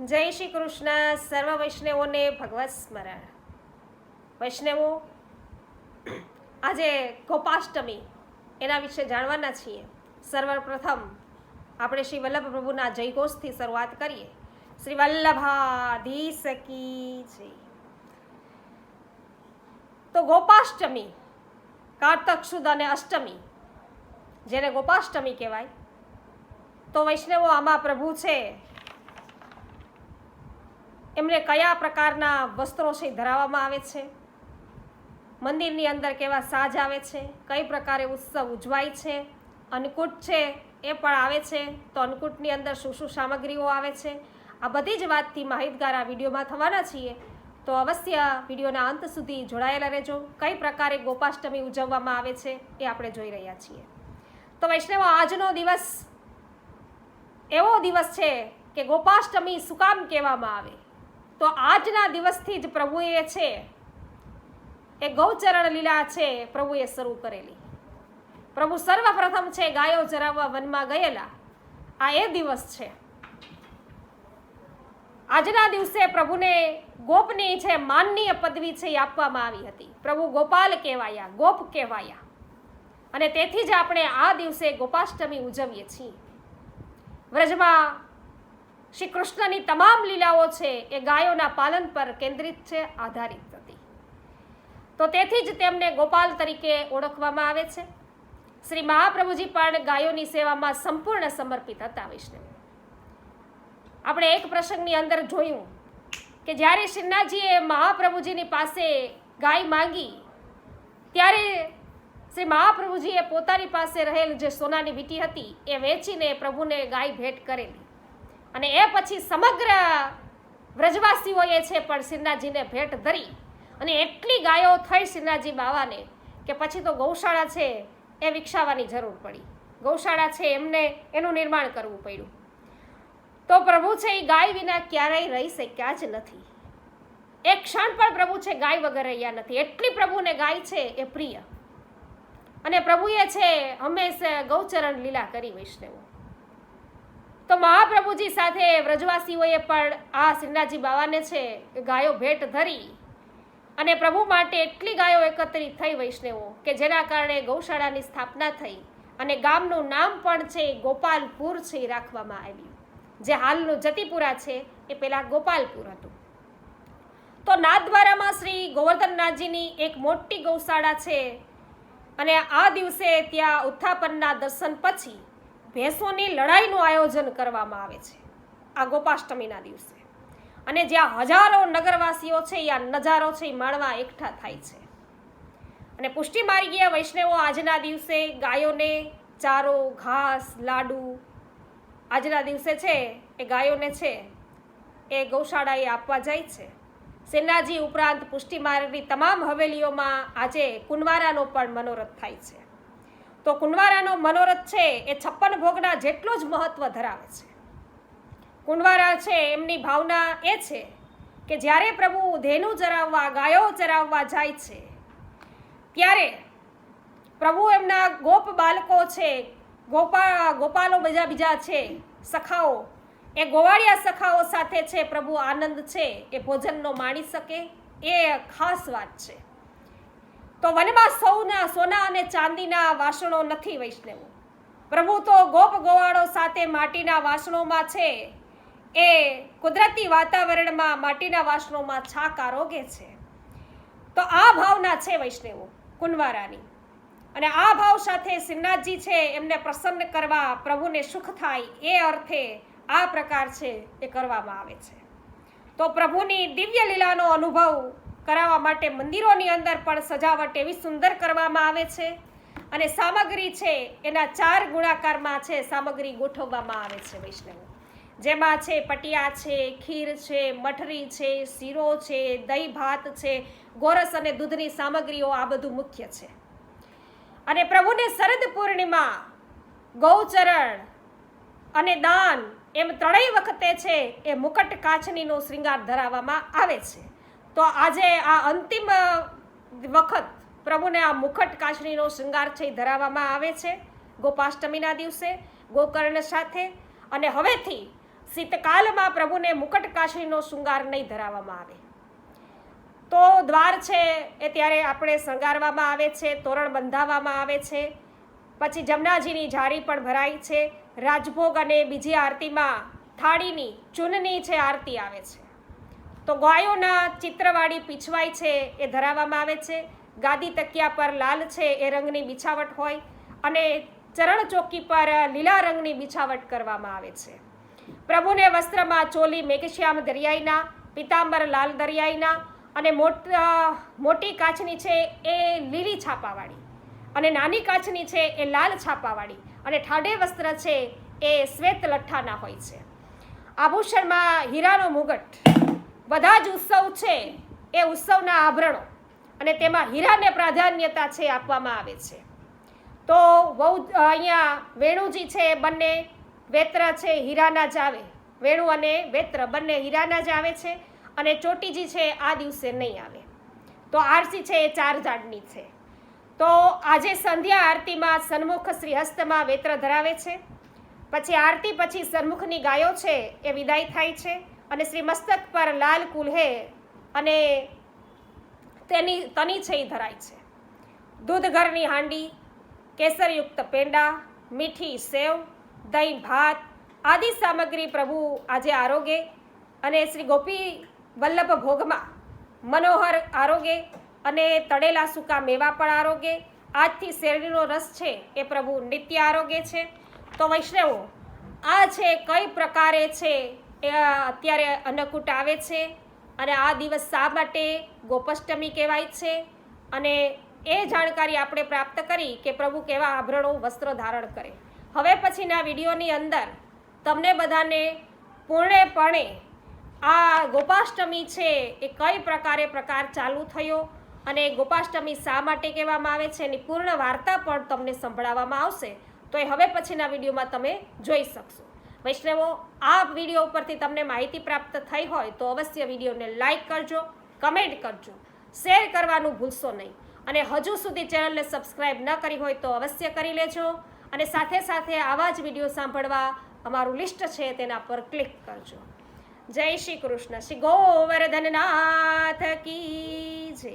જય શ્રી કૃષ્ણ. સર્વ વૈષ્ણવોને ભગવત સ્મરણ. વૈષ્ણવો, આજે ગોપાષ્ટમી, એના વિશે જાણવાના છીએ. સર્વપ્રથમ આપણે શ્રી વલ્લભ પ્રભુના જયઘોષથી શરૂઆત કરીએ. શ્રી વલ્લભાધીશ કી જય. તો ગોપાષ્ટમી, કારતક સુદ અને અષ્ટમી, જેને ગોપાષ્ટમી કહેવાય, તો વૈષ્ણવો આમાં પ્રભુ છે. એમને કયા પ્રકારના વસ્ત્રો છે ધરાવવામાં આવે છે? મંદિરની અંદર કેવા સાજ આવે છે? કઈ પ્રકારે ઉત્સવ ઉજવાય છે? અન્નકૂટ છે એ પણ આવે છે. તો અન્નકૂટની અંદર શું શું સામગ્રીઓ આવે છે? આ બધી જ વાતથી માહિતગાર આ વિડીયોમાં થવાના છીએ. તો અવશ્ય વિડીયોના અંત સુધી જોડાયેલા રહેજો. કઈ પ્રકારે ગોપાષ્ટમી ઉજવવામાં આવે છે એ આપણે જોઈ રહ્યા છીએ. તો વૈષ્ણવ, આજનો દિવસ એવો દિવસ છે કે ગોપાષ્ટમી શું કામ કહેવામાં આવે. તો આજના દિવસથી જ પ્રભુએ છે, એ ગૌચરણ લીલા છે, પ્રભુએ શરૂ કરેલી. પ્રભુ સર્વપ્રથમ છે, ગાયો ચરાવવા વનમાં ગયેલા. આ એ દિવસ છે. આજના દિવસે પ્રભુને ગોપની છે, માનનીય પદવી છે, એ આપવામાં આવી હતી. પ્રભુ ગોપાલ કહેવાયા, ગોપ કહેવાયા. અને તેથી જ આપણે આ દિવસે ગોપાષ્ટમી ઉજવીએ છીએ. વ્રજમાં શ્રી કૃષ્ણની તમામ લીલાઓ છે એ ગાયોના પાલન પર કેન્દ્રિત છે, આધારિત હતી. તો તેથી જ તેમને ગોપાલ તરીકે ઓળખવામાં આવે છે. શ્રી મહાપ્રભુજી પણ ગાયોની સેવામાં સંપૂર્ણ સમર્પિત હતા વૈષ્ણવ આપણે એક પ્રસંગની અંદર જોયું કે જ્યારે શ્રીનાથજીએ મહાપ્રભુજીની પાસે ગાય માંગી, ત્યારે શ્રી મહાપ્રભુજીએ પોતાની પાસે રહેલ જે સોનાની વીંટી હતી, એ વેચીને પ્રભુને ગાય ભેટ કરેલી. અને એ પછી સમગ્ર વ્રજવાસીઓએ છે પણ શ્રીનાથજીને ભેટ ધરી. અને એટલી ગાયો થઈ શ્રીનાથજી બાવાને કે પછી તો ગૌશાળા છે એ વિકસાવવાની જરૂર પડી. ગૌશાળા છે એમને એનું નિર્માણ કરવું પડ્યું. તો પ્રભુ છે એ ગાય વિના ક્યારેય રહી શક્યા જ નથી. એક ક્ષણ પણ પ્રભુ છે ગાય વગર રહ્યા નથી. એટલી પ્રભુને ગાય છે એ પ્રિય. અને પ્રભુએ છે હંમેશા ગૌચરણ લીલા કરી વૈષ્ણવો. તો મહાપ્રભુજી સાથે વ્રજવાસીઓએ પણ આ શ્રીનાથજી બાવાને છે ગાયો ભેટ ધરી અને પ્રભુ માટે એટલી ગાયો એકત્રિત થઈ વૈષ્ણવો કે જેના કારણે ગૌશાળાની સ્થાપના થઈ અને ગામનું નામ પણ છે ગોપાલપુર છે રાખવામાં આવ્યું. જે હાલનું જતીપુરા છે એ પહેલાં ગોપાલપુર હતું. તો નાથદ્વારામાં શ્રી ગોવર્ધનનાથજીની એક મોટી ગૌશાળા છે અને આ દિવસે ત્યાં ઉત્થાપનના દર્શન પછી ભેંસોની લડાઈનું આયોજન કરવામાં આવે છે આ ગોપાષ્ટમીના દિવસે. અને જ્યાં હજારો નગરવાસીઓ છે આ નજારો છે, એ માણવા એકઠા થાય છે. અને પુષ્ટિ માર્ગીય વૈષ્ણવો આજના દિવસે ગાયોને ચારો, ઘાસ, લાડુ, આજના દિવસે છે, એ ગાયોને છે, એ ગૌશાળાએ આપવા જાય છે. સેનાજી ઉપરાંત પુષ્ટિ માર્ગની તમામ હવેલીઓમાં આજે કુંવારાનો પણ મનોરથ થાય છે. તો કુંડવારાનો મનોરથ છે એ છપ્પન ભોગના જેટલું જ મહત્વ ધરાવે છે. કુંડવારા છે એમની ભાવના એ છે કે જ્યારે પ્રભુ ધેનુ ચરાવવા, ગાયો ચરાવવા જાય છે, ત્યારે પ્રભુ એમના ગોપ બાળકો છે, ગોપા, ગોપાલો બીજા બીજા છે, સખાઓ, એ ગોવાળિયા સખાઓ સાથે છે પ્રભુ આનંદ છે, એ ભોજનનો માણી શકે, એ ખાસ વાત છે. તો વનમાં સૌના સોના અને ચાંદીના વાસણો નથી વૈષ્ણવો. પ્રભુ તો ગોપ ગોવાળો સાથે માટીના વાસણોમાં છે. એ કુદરતી વાતાવરણમાં માટીના વાસણોમાં છાક આરોગે છે. તો આ ભાવના છે વૈષ્ણવો, કુંવારાની. અને આ ભાવ સાથે શ્રીનાથજી છે એમને પ્રસન્ન કરવા પ્રભુને સુખ થાય એ અર્થે આ પ્રકાર છે એ કરવામાં આવે છે. તો પ્રભુની દિવ્ય લીલાનો અનુભવ કરાવવા માટે મંદિરોની અંદર પણ સજાવટ એવી સુંદર કરવામાં આવે છે. અને સામગ્રી છે, એના ચાર ગુણાકારમાં છે, સામગ્રી ગોઠવવામાં આવે છે વૈષ્ણવ. જેમાં છે, પટિયા છે, ખીર છે, મઠરી છે, શીરો છે, દહીં, ભાત છે, ગોરસ અને દૂધની સામગ્રીઓ આ બધું મુખ્ય છે. અને પ્રભુને શરદ પૂર્ણિમા, ગૌચરણ અને દાન એમ ત્રણેય વખતે છે, એ મુકટ કાચનીનો શૃંગાર ધરાવવામાં આવે છે. તો આજે આ અંતિમ વખત પ્રભુને આ મુખટ કાચનીનો શૃંગાર છે ધરાવવામાં આવે છે ગોપાષ્ટમીના દિવસે, ગોકર્ણ સાથે. અને હવેથી શીતકાલમાં પ્રભુને મુકટ કાશીનો શૃંગાર નહીં ધરાવવામાં આવે. તો દ્વાર છે એ ત્યારે આપણે શણગારવામાં આવે છે, તોરણ બંધાવવામાં આવે છે. પછી જમનાજીની જારી પણ ભરાય છે. રાજભોગ અને બીજી આરતીમાં થાળીની, ચૂનની છે આરતી આવે છે. તો ગાયોના ચિત્રવાળી પીછવાઈ છે એ ધરાવવામાં આવે છે. ગાદી તકિયા પર લાલ છે એ રંગની બિછાવટ હોય અને ચરણ ચોકી પર લીલા રંગની બિછાવટ કરવામાં આવે છે. પ્રભુને વસ્ત્રમાં ચોલી મેઘશ્યામ દરિયાઈના, પિતાંબર લાલ દરિયાઈના અને મોટ, મોટી કાચની છે એ લીલી છાપાવાળી અને નાની કાચની છે એ લાલ છાપાવાળી અને ઠાડે વસ્ત્ર છે એ શ્વેત લઠ્ઠાના હોય છે. આભૂષણમાં હીરાનો મુગટ બધા જ ઉત્સવ છે એ ઉત્સવના આભરણો અને તેમાં હીરાને પ્રાધાન્યતા છે આપવામાં આવે છે. તો બહુ અહીંયા વેણુજી છે એ બંને વેત્ર છે, હીરાના જ આવે. વેણુ અને વેત્ર બંને હીરાના જ આવે છે અને ચોટીજી છે, આ દિવસે નહીં આવે. તો આરસી છે, એ ચાર જાડની છે. તો આજે સંધ્યા આરતીમાં સન્મુખ શ્રી હસ્તમાં વેત્ર ધરાવે છે. પછી આરતી પછી સન્મુખની ગાયો છે, એ વિદાય થાય છે. અને શ્રી મસ્તક પર લાલ કુલ્હે અને તેની તની છે ધરાય છે. દૂધ ઘરની હાંડી, કેસરયુક્ત પેંડા, મીઠી સેવ, દહીં ભાત આદિ સામગ્રી પ્રભુ આજે આરોગે અને શ્રી ગોપી વલ્લભ ભોગમાં મનોહર આરોગે અને તળેલા સૂકા મેવા પણ આરોગે. આજથી શેરડીનો રસ છે એ પ્રભુ નિત્ય આરોગે છે. તો વૈષ્ણવો, આ છે કઈ પ્રકારે છે અત્યારે અન્નકૂટ આવે છે અને આ દિવસ શા માટે ગોપાષ્ટમી કહેવાય છે અને એ જાણકારી આપણે પ્રાપ્ત કરી કે પ્રભુ કેવા આભરણો વસ્ત્રો ધારણ કરે. હવે પછીના વિડીયોની અંદર તમને બધાને પૂર્ણપણે આ ગોપાષ્ટમી છે એ કઈ પ્રકારે પ્રકાર ચાલુ થયો અને ગોપાષ્ટમી શા માટે કહેવામાં આવે છે એની પૂર્ણ વાર્તા પણ તમને સંભળાવવામાં આવશે. તો એ હવે પછીના વિડીયોમાં તમે જોઈ શકશો. વૈષ્ણવો, આ વીડિયો ઉપરથી તમને માહિતી પ્રાપ્ત થઈ હોય તો અવશ્ય વિડીયોને લાઇક કરજો કમેન્ટ કરજો. શેર કરવાનું ભૂલશો નહીં. અને હજુ સુધી ચેનલને સબસ્ક્રાઈબ ન કરી હોય તો અવશ્ય કરી લેજો. અને સાથે સાથે આવા જ વીડિયો સાંભળવા અમારું લિસ્ટ છે તેના પર ક્લિક કરજો. જય શ્રી કૃષ્ણ. શ્રી ગોવર્ધનનાથ કી જય.